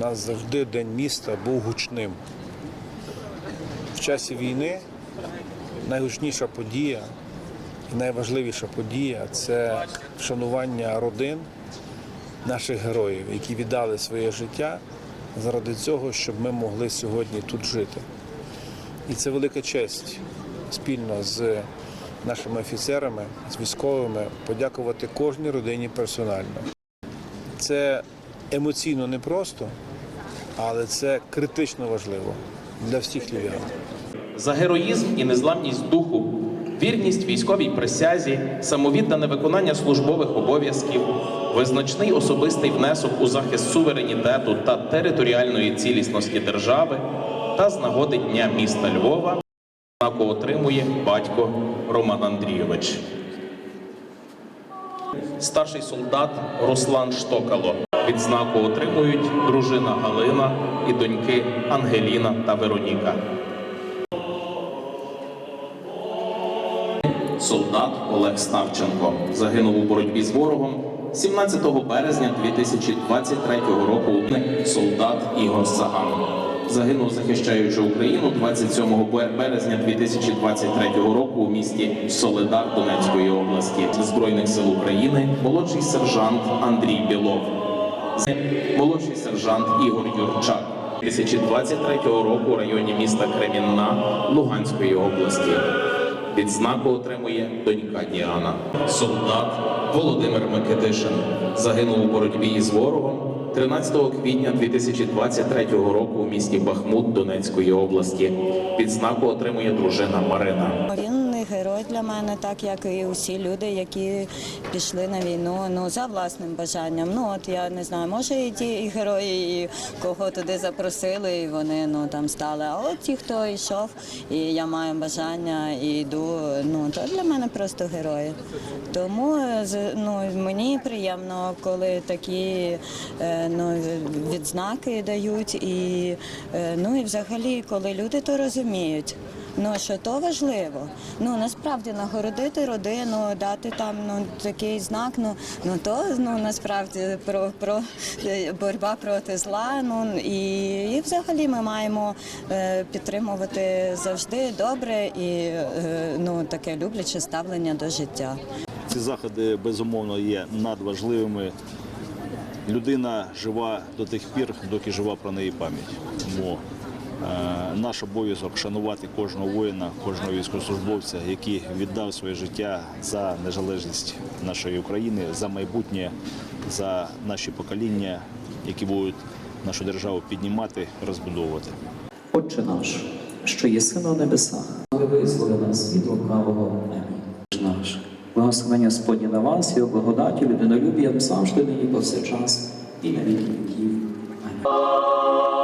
Нас завжди день міста був гучним. В часі війни найгучніша подія і найважливіша подія це вшанування родин наших героїв, які віддали своє життя заради цього, щоб ми могли сьогодні тут жити. І це велика честь спільно з нашими офіцерами, з військовими подякувати кожній родині персонально. Це емоційно непросто, але це критично важливо для всіх львів'ян. за героїзм і незламність духу, вірність військовій присязі, самовіддане виконання службових обов'язків, визначний особистий внесок у захист суверенітету та територіальної цілісності держави та з нагоди Дня міста Львова знаку отримує батько Роман Андрійович. Старший солдат Руслан Штокало. Відзнаку отримують дружина Галина і доньки Ангеліна та Вероніка. Солдат Олег Ставченко загинув у боротьбі з ворогом 17 березня 2023 року. Солдат Ігор Саган загинув захищаючи Україну 27 березня 2023 року у місті Соледар Донецької області Збройних сил України. Молодший сержант Андрій Білов, молодший сержант Ігор Юрчак. 2023 року у районі міста Кремінна Луганської області. Відзнаку отримує донька Діана. Солдат Володимир Микитишин загинув у боротьбі із ворогом 13 квітня 2023 року у місті Бахмут Донецької області. Відзнаку отримує дружина Марина. Герой для мене, так як і усі люди, які пішли на війну ну за власним бажанням. Ну от я не знаю, може і ті герої, і кого туди запросили, і вони ну там стали. А от ті, хто йшов, і я маю бажання і йду. Ну то для мене просто герої. Тому е, ну мені приємно, коли такі е, ну, відзнаки дають, і е, ну і взагалі, коли люди то розуміють. Ну що то важливо. Ну насправді нагородити родину, дати там ну такий знак. Ну ну то ну насправді про, про е, боротьба проти зла. Ну і, і взагалі ми маємо е, підтримувати завжди добре і е, ну таке любляче ставлення до життя. Ці заходи безумовно є надважливими. Людина жива до тих пір, доки жива про неї пам'ять. Наш обов'язок шанувати кожного воїна, кожного військовослужбовця, який віддав своє життя за незалежність нашої України, за майбутнє, за наші покоління, які будуть нашу державу піднімати, розбудовувати. Отче наш, що єси на небесах, але визволи нас від лукавого наш. Благословення Господні на вас, його благодаті, людинолюбієм завжди нині повсякчас і на віки віків. Амінь.